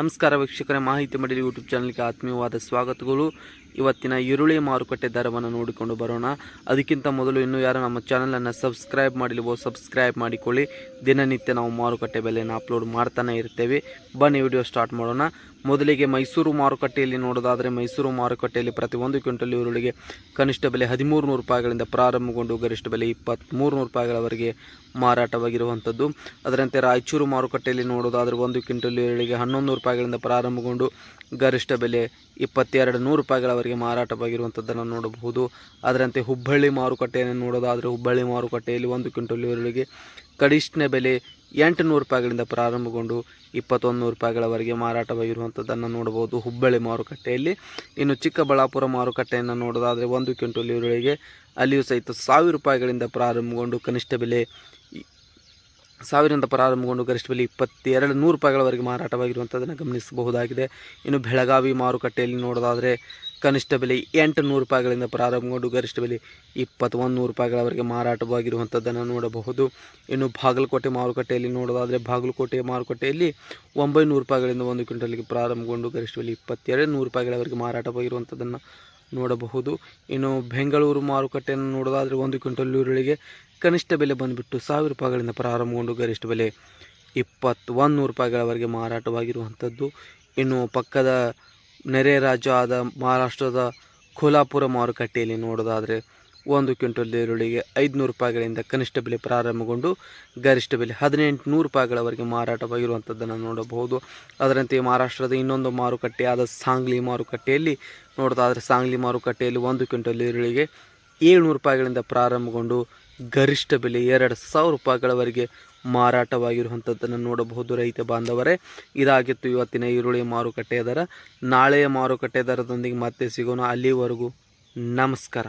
ನಮಸ್ಕಾರ ವೀಕ್ಷಕರೇ, ಮಾಹಿತಿ ಮಡಿಲಿ ಯೂಟ್ಯೂಬ್ ಚಾನಲ್ಗೆ ಆತ್ಮೀಯವಾದ ಸ್ವಾಗತಗಳು. ಇವತ್ತಿನ ಈರುಳ್ಳಿ ಮಾರುಕಟ್ಟೆ ದರವನ್ನು ನೋಡಿಕೊಂಡು ಬರೋಣ. ಅದಕ್ಕಿಂತ ಮೊದಲು ಇನ್ನೂ ಯಾರು ನಮ್ಮ ಚಾನಲನ್ನು ಸಬ್ಸ್ಕ್ರೈಬ್ ಮಾಡಿಲ್ವೋ, ಸಬ್ಸ್ಕ್ರೈಬ್ ಮಾಡಿಕೊಳ್ಳಿ. ದಿನನಿತ್ಯ ನಾವು ಮಾರುಕಟ್ಟೆ ಬೆಲೆಯನ್ನು ಅಪ್ಲೋಡ್ ಮಾಡ್ತಾನೆ ಇರ್ತೇವೆ. ಬನ್ನಿ, ವಿಡಿಯೋ ಸ್ಟಾರ್ಟ್ ಮಾಡೋಣ. ಮೊದಲಿಗೆ ಮೈಸೂರು ಮಾರುಕಟ್ಟೆಯಲ್ಲಿ ನೋಡೋದಾದರೆ ಮೈಸೂರು ಮಾರುಕಟ್ಟೆಯಲ್ಲಿ ಪ್ರತಿ ಒಂದು ಕ್ವಿಂಟಲ್ ಈರುಳ್ಳಿಗೆ ಕನಿಷ್ಠ ಬೆಲೆ ಹದಿಮೂರು ನೂರು ರೂಪಾಯಿಗಳಿಂದ ಪ್ರಾರಂಭಗೊಂಡು ಗರಿಷ್ಠ ಬೆಲೆ ಇಪ್ಪತ್ತ್ಮೂರು ನೂರು ರೂಪಾಯಿಗಳವರೆಗೆ ಮಾರಾಟವಾಗಿರುವಂಥದ್ದು. ಅದರಂತೆ ರಾಯಚೂರು ಮಾರುಕಟ್ಟೆಯಲ್ಲಿ ನೋಡೋದಾದರೆ ಒಂದು ಕ್ವಿಂಟಲ್ ಈರುಳ್ಳಿಗೆ ಹನ್ನೊಂದು ರೂಪಾಯಿಗಳಿಂದ ಪ್ರಾರಂಭಗೊಂಡು ಗರಿಷ್ಠ ಬೆಲೆ ಇಪ್ಪತ್ತೆರಡು ನೂರು ರೂಪಾಯಿಗಳವರೆಗೆ ಮಾರಾಟವಾಗಿರುವಂಥದ್ದನ್ನು ನೋಡಬಹುದು. ಅದರಂತೆ ಹುಬ್ಬಳ್ಳಿ ಮಾರುಕಟ್ಟೆಯನ್ನು ನೋಡೋದಾದರೆ ಹುಬ್ಬಳ್ಳಿ ಮಾರುಕಟ್ಟೆಯಲ್ಲಿ ಒಂದು ಕ್ವಿಂಟಲ್ ಈರುಳ್ಳಿಗೆ ಕನಿಷ್ಠ ಬೆಲೆ ಎಂಟು ನೂರು ರೂಪಾಯಿಗಳಿಂದ ಪ್ರಾರಂಭಗೊಂಡು ಇಪ್ಪತ್ತೊಂದು ರೂಪಾಯಿಗಳವರೆಗೆ ಮಾರಾಟವಾಗಿರುವಂಥದ್ದನ್ನು ನೋಡಬಹುದು. ಹುಬ್ಬಳ್ಳಿ ಮಾರುಕಟ್ಟೆಯಲ್ಲಿ. ಇನ್ನು ಚಿಕ್ಕಬಳ್ಳಾಪುರ ಮಾರುಕಟ್ಟೆಯನ್ನು ನೋಡೋದಾದರೆ ಒಂದು ಕ್ವಿಂಟಲ್ ಈರುಳ್ಳಿಗೆ ಅಲ್ಲಿಯೂ ಸಹಿತ ಸಾವಿರ ರೂಪಾಯಿಗಳಿಂದ ಪ್ರಾರಂಭಗೊಂಡು ಕನಿಷ್ಠ ಬೆಲೆ ಸಾವಿರದಿಂದ ಪ್ರಾರಂಭಗೊಂಡು ಗರಿಷ್ಠ ಬೆಲೆ ಇಪ್ಪತ್ತೆರಡು ನೂರು ರೂಪಾಯಿಗಳವರೆಗೆ ಮಾರಾಟವಾಗಿರುವಂಥದ್ದನ್ನು ಗಮನಿಸಬಹುದಾಗಿದೆ. ಇನ್ನು ಬೆಳಗಾವಿ ಮಾರುಕಟ್ಟೆಯಲ್ಲಿ ನೋಡೋದಾದರೆ ಕನಿಷ್ಠ ಬೆಲೆ ಎಂಟು ನೂರು ರೂಪಾಯಿಗಳಿಂದ ಪ್ರಾರಂಭಗೊಂಡು ಗರಿಷ್ಠ ಬೆಲೆ ಇಪ್ಪತ್ತೊಂದು ನೂರು ರೂಪಾಯಿಗಳವರೆಗೆ ಮಾರಾಟವಾಗಿರುವಂಥದ್ದನ್ನು ನೋಡಬಹುದು. ಇನ್ನು ಬಾಗಲಕೋಟೆ ಮಾರುಕಟ್ಟೆಯಲ್ಲಿ ನೋಡೋದಾದರೆ ಬಾಗಲಕೋಟೆ ಮಾರುಕಟ್ಟೆಯಲ್ಲಿ ಒಂಬೈನೂರು ರೂಪಾಯಿಗಳಿಂದ ಒಂದು ಕ್ವಿಂಟಲ್ಗೆ ಪ್ರಾರಂಭಗೊಂಡು ಗರಿಷ್ಠ ಬೆಲೆ ಇಪ್ಪತ್ತೆರಡು ನೂರು ರೂಪಾಯಿಗಳವರೆಗೆ ಮಾರಾಟವಾಗಿರುವಂಥದ್ದನ್ನು ನೋಡಬಹುದು. ಇನ್ನು ಬೆಂಗಳೂರು ಮಾರುಕಟ್ಟೆಯನ್ನು ನೋಡೋದಾದರೆ ಒಂದು ಕ್ವಿಂಟಲ್ ಈರುಳ್ಳಿಗೆ ಕನಿಷ್ಠ ಬೆಲೆ ಬಂದುಬಿಟ್ಟು ಸಾವಿರ ರೂಪಾಯಿಗಳಿಂದ ಪ್ರಾರಂಭಗೊಂಡು ಗರಿಷ್ಠ ಬೆಲೆ ಇಪ್ಪತ್ತೊಂದು ನೂರು ರೂಪಾಯಿಗಳವರೆಗೆ ಮಾರಾಟವಾಗಿರುವಂಥದ್ದು. ಇನ್ನು ಪಕ್ಕದ ನೆರೆ ರಾಜ್ಯ ಆದ ಮಹಾರಾಷ್ಟ್ರದ ಕೋಲ್ಹಾಪುರ ಮಾರುಕಟ್ಟೆಯಲ್ಲಿ ನೋಡೋದಾದರೆ ಒಂದು ಕ್ವಿಂಟಲ್ ಈರುಳ್ಳಿಗೆ ಐದುನೂರು ರೂಪಾಯಿಗಳಿಂದ ಕನಿಷ್ಠ ಬೆಲೆ ಪ್ರಾರಂಭಗೊಂಡು ಗರಿಷ್ಠ ಬೆಲೆ ಹದಿನೆಂಟು ನೂರು ರೂಪಾಯಿಗಳವರೆಗೆ ಮಾರಾಟವಾಗಿರುವಂಥದ್ದನ್ನು ನೋಡಬಹುದು. ಅದರಂತೆ ಮಹಾರಾಷ್ಟ್ರದ ಇನ್ನೊಂದು ಮಾರುಕಟ್ಟೆಯಾದ ಸಾಂಗ್ಲಿ ಮಾರುಕಟ್ಟೆಯಲ್ಲಿ ನೋಡೋದಾದರೆ ಸಾಂಗ್ಲಿ ಮಾರುಕಟ್ಟೆಯಲ್ಲಿ ಒಂದು ಕ್ವಿಂಟಲ್ ಈರುಳ್ಳಿಗೆ ಏಳ್ನೂರು ರೂಪಾಯಿಗಳಿಂದ ಪ್ರಾರಂಭಗೊಂಡು ಗರಿಷ್ಠ ಬೆಲೆ ಎರಡು ಸಾವಿರ ರೂಪಾಯಿಗಳವರೆಗೆ ಮಾರಾಟವಾಗಿರುವಂಥದ್ದನ್ನು ನೋಡಬಹುದು ರೈತ ಬಾಂಧವರೇ. ಇದಾಗಿತ್ತು ಇವತ್ತಿನ ಈರುಳ್ಳಿ ಮಾರುಕಟ್ಟೆಯ ದರ. ನಾಳೆಯ ಮಾರುಕಟ್ಟೆ ದರದೊಂದಿಗೆ ಮತ್ತೆ ಸಿಗೋಣ. ಅಲ್ಲಿವರೆಗೂ ನಮಸ್ಕಾರ.